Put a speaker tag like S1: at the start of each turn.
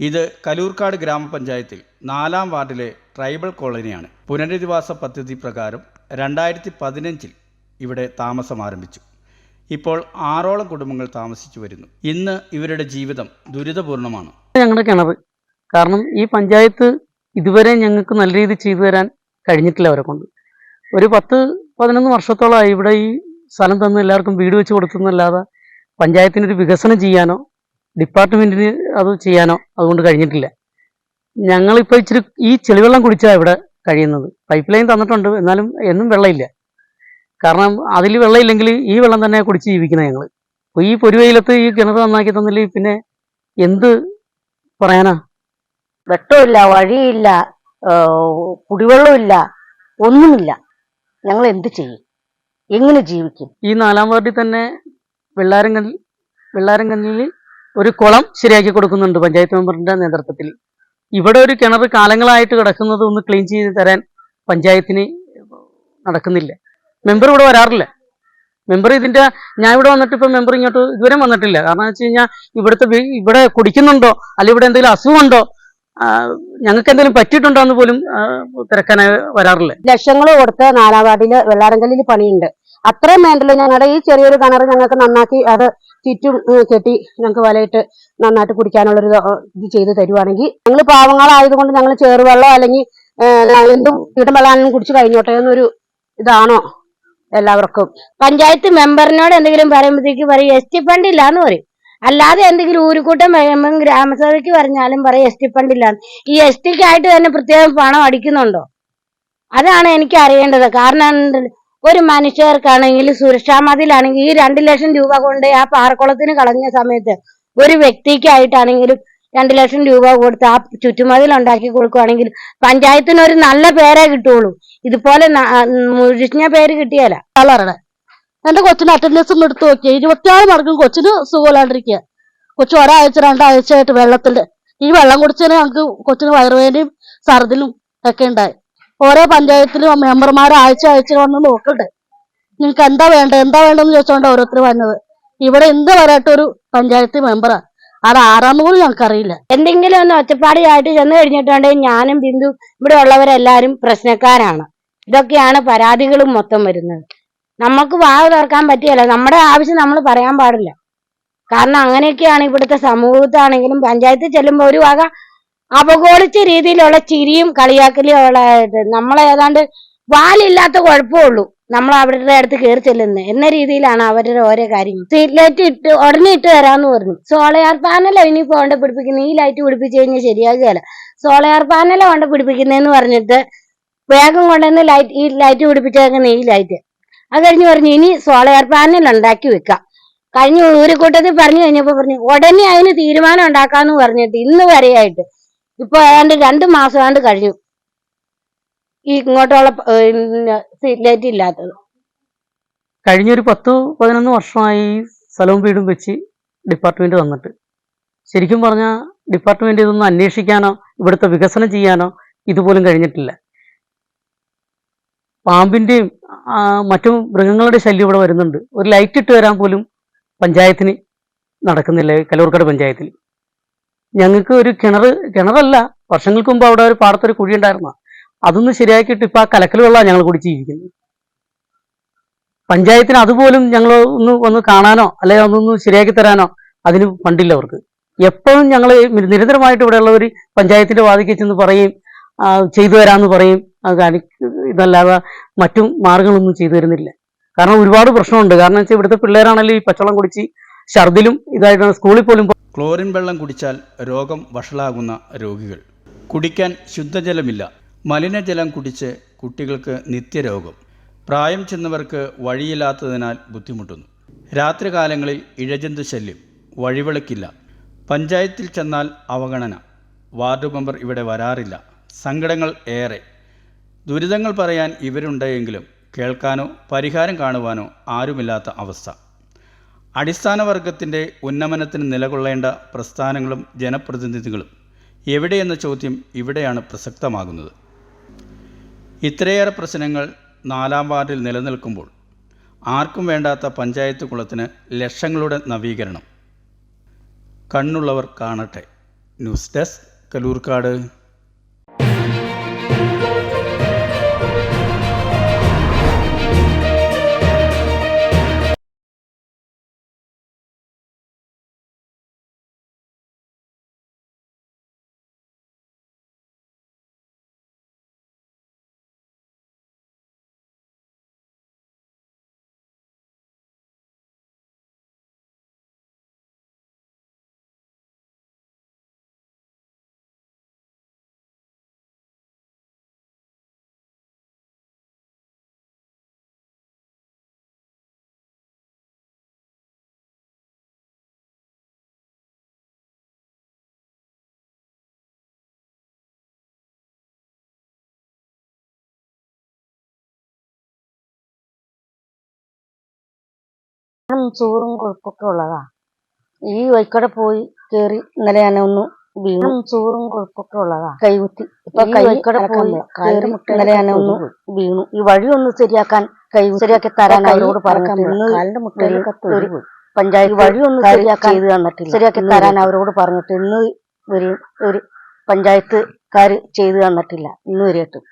S1: ഇത് കലൂർക്കാട് ഗ്രാമപഞ്ചായത്തിൽ നാലാം വാർഡിലെ ട്രൈബൽ കോളനിയാണ്. പുനരധിവാസ പദ്ധതി പ്രകാരം രണ്ടായിരത്തി പതിനഞ്ചിൽ ഇവിടെ താമസം ആരംഭിച്ചു. ഇപ്പോൾ ആറോളം കുടുംബങ്ങൾ താമസിച്ചു വരുന്നു. ഇന്ന് ഇവരുടെ ജീവിതം ദുരിതപൂർണമാണ്.
S2: ഞങ്ങളുടെ കിണർ കാരണം ഈ പഞ്ചായത്ത് ഇതുവരെ ഞങ്ങൾക്ക് നല്ല രീതിയിൽ ചെയ്തു തരാൻ കഴിഞ്ഞിട്ടില്ല അവരെ കൊണ്ട്. ഒരു പത്ത് പതിനൊന്ന് വർഷത്തോളമായി ഇവിടെ ഈ സ്ഥലം തന്ന് എല്ലാവർക്കും വീട് വെച്ച് പഞ്ചായത്തിന് പഞ്ചായത്തിനൊരു വികസനം ചെയ്യാനോ ഡിപ്പാർട്ട്മെന്റിന് അത് ചെയ്യാനോ അതുകൊണ്ട് കഴിഞ്ഞിട്ടില്ല. ഞങ്ങളിപ്പോൾ ഇച്ചിരി ഈ ചെളിവെള്ളം കുടിച്ചാണ് ഇവിടെ കഴിയുന്നത്. പൈപ്പ് ലൈൻ തന്നിട്ടുണ്ട്. എന്നാലും എന്നും വെള്ളമില്ല. കാരണം അതിൽ വെള്ളമില്ലെങ്കിൽ ഈ വെള്ളം തന്നെ കുടിച്ച് ജീവിക്കുന്നത് ഞങ്ങൾ അപ്പോൾ ഈ പൊരുവയിലത്ത് ഈ കിണർ നന്നാക്കി തന്നില്ലെങ്കിൽ പിന്നെ എന്ത് പറയാനാ?
S3: വെട്ടമില്ല വഴിയില്ല കുടിവെള്ളമില്ല ഒന്നുമില്ല. ഞങ്ങൾ എന്ത് ചെയ്യും? എങ്ങനെ ജീവിക്കും?
S2: ഈ നാലാം വാർഡിൽ തന്നെ വെള്ളാരങ്കൽ വെള്ളാരങ്കല്ലിൽ ഒരു കുളം ശരിയാക്കി കൊടുക്കുന്നുണ്ട് പഞ്ചായത്ത് മെമ്പറിന്റെ നേതൃത്വത്തിൽ. ഇവിടെ ഒരു കിണർ കാലങ്ങളായിട്ട് കിടക്കുന്നത് ഒന്ന് ക്ലീൻ ചെയ്ത് തരാൻ പഞ്ചായത്തിന് നടക്കുന്നില്ല. മെമ്പർ ഇവിടെ വരാറില്ല. മെമ്പർ ഇതിന്റെ ഞാൻ ഇവിടെ വന്നിട്ട് ഇപ്പൊ മെമ്പർ ഇങ്ങോട്ട് ഇതുവരെ വന്നിട്ടില്ല. കാരണം വെച്ച് കഴിഞ്ഞാൽ ഇവിടുത്തെ ഇവിടെ കുടിക്കുന്നുണ്ടോ? അല്ലെങ്കിൽ ഇവിടെ എന്തെങ്കിലും അസുഖമുണ്ടോ? ഞങ്ങൾക്ക് എന്തെങ്കിലും പറ്റിയിട്ടുണ്ടോ എന്ന് പോലും തിരക്കാനായി വരാറില്ല.
S3: ലക്ഷങ്ങൾ കൊടുത്ത് നാലാം വാർഡിൽ വെള്ളാരങ്കല്ലിൽ പണിയുണ്ട്. അത്രയും വേണ്ടല്ലോ. ഞങ്ങളുടെ ഈ ചെറിയൊരു കിണർ ഞങ്ങൾക്ക് നന്നാക്കി അത് ചുറ്റും കെട്ടി ഞങ്ങൾക്ക് വലയിട്ട് നന്നായിട്ട് കുടിക്കാനുള്ളൊരു ഇത് ചെയ്ത് തരുവാണെങ്കിൽ ഞങ്ങൾ പാവങ്ങളായതുകൊണ്ട് ഞങ്ങൾ ചേറുവെള്ളം അല്ലെങ്കിൽ എന്തും കീടവെള്ളം കുടിച്ച് കഴിഞ്ഞോട്ടെ എന്നൊരു ഇതാണോ എല്ലാവർക്കും. പഞ്ചായത്ത് മെമ്പറിനോട് എന്തെങ്കിലും പറയുമ്പോഴത്തേക്ക് പറയും എസ് ടി ഫണ്ട് ഇല്ലാന്ന് പറയും. അല്ലാതെ എന്തെങ്കിലും ഊരുകൂട്ടം വരുമ്പം ഗ്രാമസഭയ്ക്ക് പറഞ്ഞാലും പറയും എസ് ടി ഫണ്ട് ഇല്ലാന്ന്. ഈ എസ് ടിക്കായിട്ട് തന്നെ പ്രത്യേകം പണം അടിക്കുന്നുണ്ടോ? അതാണ് എനിക്ക് അറിയേണ്ടത്. കാരണം ഒരു മനുഷ്യർക്കാണെങ്കിൽ സുരക്ഷാ മതിലാണെങ്കിൽ ഈ രണ്ട് ലക്ഷം രൂപ കൊണ്ട് ആ പാറക്കുളത്തിന് കളഞ്ഞ സമയത്ത് ഒരു വ്യക്തിക്കായിട്ടാണെങ്കിലും രണ്ട് ലക്ഷം രൂപ കൊടുത്ത് ആ ചുറ്റുമതിൽ ഉണ്ടാക്കി കൊടുക്കുവാണെങ്കിൽ പഞ്ചായത്തിന് ഒരു നല്ല പേരേ കിട്ടുള്ളൂ. ഇതുപോലെ മുഴിഞ്ഞ പേര് കിട്ടിയല്ല
S4: ആളാണ്. എന്റെ കൊച്ചിന് അറ്റൻഡൻസ് ഒന്ന് എടുത്ത് നോക്കിയ. ഇരുപത്തിയാറ് മണിക്കൂർ കൊച്ചിന് സുഖമില്ലാണ്ടിരിക്കുക കൊച്ചു ഒരാഴ്ച രണ്ടാഴ്ച ആയിട്ട് വെള്ളത്തിൽ ഈ വെള്ളം കുടിച്ചതിന് ഞങ്ങൾക്ക് കൊച്ചിന് വയറുവേദനയും ഛർദിലും ഒക്കെ ഉണ്ടായി. ഓരോ പഞ്ചായത്തിലും മെമ്പർമാർ ആഴ്ച ആഴ്ച വന്ന് നോക്കട്ടെ നിങ്ങൾക്ക് എന്താ വേണ്ടത്? എന്താ വേണ്ടെന്ന് ചോദിച്ചോണ്ട് ഓരോരുത്തർ വന്നത്. ഇവിടെ എന്ത് വരായിട്ട് ഒരു പഞ്ചായത്ത് മെമ്പറാണ് അത് ആരാന്ന് പോലും ഞങ്ങൾക്കറിയില്ല.
S3: എന്തെങ്കിലും ഒന്ന് ഒറ്റപ്പാടിയായിട്ട് ചെന്ന് കഴിഞ്ഞിട്ടുണ്ടെങ്കിൽ ഞാനും ബിന്ദു ഇവിടെ ഉള്ളവരെല്ലാരും പ്രശ്നക്കാരാണ്. ഇതൊക്കെയാണ് പരാതികളും മൊത്തം വരുന്നത്. നമുക്ക് വാ തുറക്കാൻ പറ്റിയല്ല. നമ്മുടെ ആവശ്യം നമ്മൾ പറയാൻ പാടില്ല. കാരണം അങ്ങനെയൊക്കെയാണ് ഇവിടുത്തെ സമൂഹത്താണെങ്കിലും പഞ്ചായത്തിൽ ചെല്ലുമ്പോൾ ഒരു വക അപകോളിച്ച രീതിയിലുള്ള ചിരിയും കളിയാക്കലും ഉള്ള ഇത്. നമ്മളെ ഏതാണ്ട് വാലില്ലാത്ത കുഴപ്പമുള്ളൂ നമ്മൾ അവരുടെ അടുത്ത് കയറി ചെല്ലുന്നത് എന്ന രീതിയിലാണ് അവരുടെ ഓരോ കാര്യങ്ങൾ. ലൈറ്റ് ഇട്ട് ഉടനെ ഇട്ട് തരാന്ന് പറഞ്ഞു. സോളയാർ പാനല ഇനി കൊണ്ട് പിടിപ്പിക്കുന്ന. ഈ ലൈറ്റ് പിടിപ്പിച്ചു കഴിഞ്ഞാൽ ശരിയാകുകയല്ല സോളയാർ പാനല കൊണ്ട് പിടിപ്പിക്കുന്നതെന്ന് പറഞ്ഞിട്ട് വേഗം കൊണ്ടുവന്ന് ലൈറ്റ് ഈ ലൈറ്റ് പിടിപ്പിച്ചേക്കുന്ന ഈ ലൈറ്റ് അത് കഴിഞ്ഞ് പറഞ്ഞു ഇനി സോളയാർ പാനൽ ഉണ്ടാക്കി വെക്കാം. കഴിഞ്ഞ ഊരുകൂട്ടത്തിൽ പറഞ്ഞു കഴിഞ്ഞപ്പോ പറഞ്ഞു ഉടനെ അതിന് തീരുമാനം ഉണ്ടാക്കാന്ന് പറഞ്ഞിട്ട് ഇന്ന് വരെയായിട്ട് ഇപ്പൊ ഏതാണ്ട് രണ്ട് മാസം ആണ്ട് കഴിഞ്ഞു. ഈ ഇങ്ങോട്ടുള്ള ലൈറ്റ് ഇല്ലാത്തത്.
S2: കഴിഞ്ഞൊരു പത്ത് പതിനൊന്ന് വർഷമായി സ്ഥലവും വീടും വെച്ച് ഡിപ്പാർട്ട്മെന്റ് വന്നിട്ട്. ശരിക്കും പറഞ്ഞാൽ ഡിപ്പാർട്ട്മെന്റ് ഇതൊന്നും അന്വേഷിക്കാനോ ഇവിടുത്തെ വികസനം ചെയ്യാനോ ഇതുപോലും കഴിഞ്ഞിട്ടില്ല. പാമ്പിന്റെയും മറ്റു മൃഗങ്ങളുടെ ശല്യം ഇവിടെ വരുന്നുണ്ട്. ഒരു ലൈറ്റ് ഇട്ട് വരാൻ പോലും പഞ്ചായത്തിന് നടക്കുന്നില്ല കലൂർക്കാട് പഞ്ചായത്തിൽ. ഞങ്ങൾക്ക് ഒരു കിണർ കിണറല്ല. വർഷങ്ങൾക്ക് മുമ്പ് അവിടെ ഒരു പാടത്തൊരു കുഴി ഉണ്ടായിരുന്ന. അതൊന്ന് ശരിയാക്കിയിട്ട് ഇപ്പൊ ആ കലക്കൽ വെള്ളമാണ് ഞങ്ങൾ കുടിച്ച് പഞ്ചായത്തിന് അതുപോലും ഞങ്ങൾ ഒന്ന് ഒന്ന് കാണാനോ അല്ലെങ്കിൽ അതൊന്ന് ശരിയാക്കി തരാനോ അതിന് ഫണ്ടില്ല അവർക്ക്. എപ്പോഴും ഞങ്ങൾ നിരന്തരമായിട്ട് ഇവിടെയുള്ളവർ പഞ്ചായത്തിന്റെ വാതിക്കെ ചെന്ന് പറയും ചെയ്തു തരാമെന്ന് പറയും. ഇതല്ലാതെ മറ്റു മാർഗങ്ങളൊന്നും ചെയ്തു തരുന്നില്ല. കാരണം ഒരുപാട് പ്രശ്നമുണ്ട്. കാരണം വെച്ചാൽ ഇവിടുത്തെ പിള്ളേരാണെങ്കിലും ഈ പച്ചവെള്ളം കുടിച്ച് ഛർദിലും ഇതായിട്ടാണ്. സ്കൂളിൽ പോലും
S1: ക്ലോറിൻ വെള്ളം കുടിച്ചാൽ രോഗം വഷളാകുന്ന രോഗികൾ. കുടിക്കാൻ ശുദ്ധജലമില്ല. മലിനജലം കുടിച്ച് കുട്ടികൾക്ക് നിത്യരോഗം. പ്രായം ചെന്നവർക്ക് വഴിയില്ലാത്തതിനാൽ ബുദ്ധിമുട്ടുന്നു. രാത്രികാലങ്ങളിൽ ഇഴജന്തു ശല്യം വഴിവിളക്കില്ല. പഞ്ചായത്തിൽ ചെന്നാൽ അവഗണന. വാർഡ് മെമ്പർ ഇവിടെ വരാറില്ല. സങ്കടങ്ങൾ ഏറെ. ദുരിതങ്ങൾ പറയാൻ ഇവരുണ്ടെങ്കിലും കേൾക്കാനോ പരിഹാരം കാണുവാനോ ആരുമില്ലാത്ത അവസ്ഥ. അടിസ്ഥാന വർഗത്തിന്റെ ഉന്നമനത്തിന് നിലകൊള്ളേണ്ട പ്രസ്ഥാനങ്ങളും ജനപ്രതിനിധികളും എവിടെയെന്ന ചോദ്യം ഇവിടെയാണ് പ്രസക്തമാകുന്നത്. ഇത്രയേറെ പ്രശ്നങ്ങൾ നാലാം വാർഡിൽ നിലനിൽക്കുമ്പോൾ ആർക്കും വേണ്ടാത്ത പഞ്ചായത്ത് കുളത്തിന് ലക്ഷങ്ങളുടെ നവീകരണം. കണ്ണുള്ളവർ കാണട്ടെ. ന്യൂസ് ഡെസ്ക് കലൂർക്കാട്.
S5: സൂറും കൊഴുപ്പൊക്കെ ഉള്ളതാ. ഈ വഴിക്കടെ പോയി കേറി ഇന്നലെ ഞാൻ ഒന്ന് വീണു. ചോറും കൊഴുപ്പൊക്കെ ഉള്ളതാ. കൈകുത്തി. ഇപ്പൊ കൈക്കട പോയി കേറി ഇന്നലെ ഞാൻ ഒന്ന് വീണു. ഈ വഴി ഒന്ന് ശരിയാക്കാൻ കൈ ശരിയാക്കി തരാൻ അവരോട് പറഞ്ഞിട്ട് ഇന്ന് പഞ്ചായത്ത് വഴി ഒന്ന് ശരിയാക്കാൻ ചെയ്ത് തന്നിട്ടില്ല. ശരിയാക്കി തരാൻ അവരോട് പറഞ്ഞിട്ട് ഇന്ന് ഒരു പഞ്ചായത്ത് കാര് ചെയ്തു തന്നിട്ടില്ല. ഇന്ന് വരെയായിട്ടും